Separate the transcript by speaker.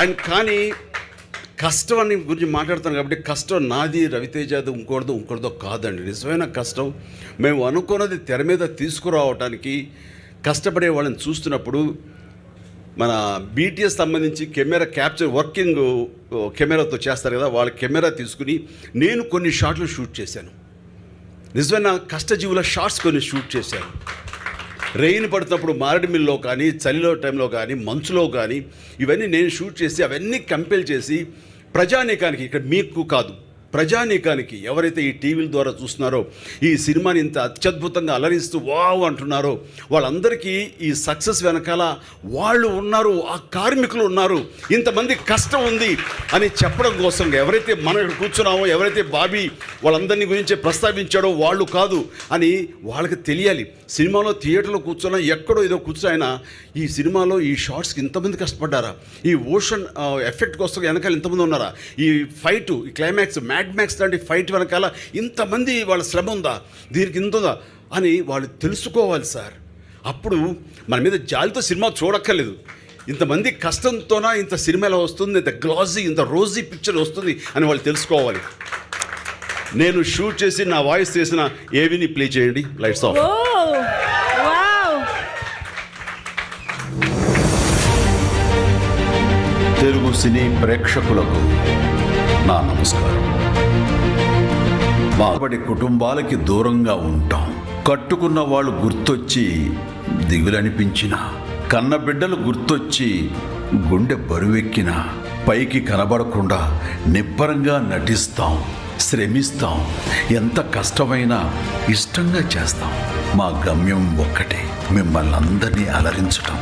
Speaker 1: And కానీ కష్టం అని గురించి మాట్లాడుతాను కాబట్టి కష్టం నాది రవితేజది ఇంకోటిదో ఇంకోటిదో కాదండి. నిజమైన కష్టం. మేము అనుకున్నది తెర మీద తీసుకురావటానికి కష్టపడే వాళ్ళని చూస్తున్నప్పుడు మన బీటీఎస్ సంబంధించి కెమెరా క్యాప్చర్ వర్కింగ్ కెమెరాతో చేస్తారు కదా వాళ్ళ కెమెరా తీసుకుని నేను కొన్ని షాట్లు షూట్ చేశాను. నిజమైన కష్టజీవుల షార్ట్స్ కొన్ని షూట్ చేశాను. రెయిన్ పడుతున్నప్పుడు మారేడుమిల్లో కానీ చలిలో టైంలో కానీ మంచులో కానీ ఇవన్నీ నేను షూట్ చేసి అవన్నీ కంపెల్ చేసి ప్రజానీకానికి ఇక్కడ మీకు కాదు. ప్రజానీకానికి ఎవరైతే ఈ టీవీల ద్వారా చూస్తున్నారో ఈ సినిమాని ఇంత అత్యద్భుతంగా అలరిస్తూ వావ్ అంటున్నారో వాళ్ళందరికీ ఈ సక్సెస్ వెనకాల వాళ్ళు ఉన్నారు ఆ కార్మికులు ఉన్నారు ఇంతమంది కష్టం ఉంది అని చెప్పడం కోసం ఎవరైతే మనం ఇక్కడ కూర్చున్నామో ఎవరైతే బాబీ వాళ్ళందరినీ గురించి ప్రస్తావించాడో వాళ్ళు కాదు అని వాళ్ళకి తెలియాలి. సినిమాలో థియేటర్లో కూర్చున్నా ఎక్కడో ఏదో కూర్చున్నా ఈ సినిమాలో ఈ షార్ట్స్కి ఇంతమంది కష్టపడ్డారా? ఈ ఓషన్ ఎఫెక్ట్ కోసం వెనకాల ఇంతమంది ఉన్నారా? ఈ ఫైట్ ఈ క్లైమాక్స్ మ్యాడ్ మ్యాక్స్ లాంటి ఫైట్ వెనకాల ఇంతమంది వాళ్ళ శ్రమ ఉందా? దీనికి ఇంత ఉందా? అని వాళ్ళు తెలుసుకోవాలి సార్. అప్పుడు మన మీద జాలితో సినిమా చూడక్కర్లేదు. ఇంతమంది కష్టంతోనా ఇంత సినిమా ఎలా వస్తుంది? ఇంత గ్లాజీ ఇంత రోజీ పిక్చర్ వస్తుంది అని వాళ్ళు తెలుసుకోవాలి. నేను షూట్ చేసి నా వాయిస్ చేసిన ఏవిని ప్లే చేయండి. లైట్స్ ఆఫ్
Speaker 2: సినీ ప్రేక్షకులకు నా నమస్కారం. మాబడి కుటుంబాలకి దూరంగా ఉంటాం. కట్టుకున్న వాళ్ళు గుర్తొచ్చి దిగులనిపించిన కన్న బిడ్డలు గుర్తొచ్చి గుండె బరువెక్కిన పైకి కనబడకుండా నిబ్బరంగా నటిస్తాం శ్రమిస్తాం ఎంత కష్టమైనా ఇష్టంగా చేస్తాం. మా గమ్యం ఒక్కటే మిమ్మల్ని అందరినీ అలరించటం.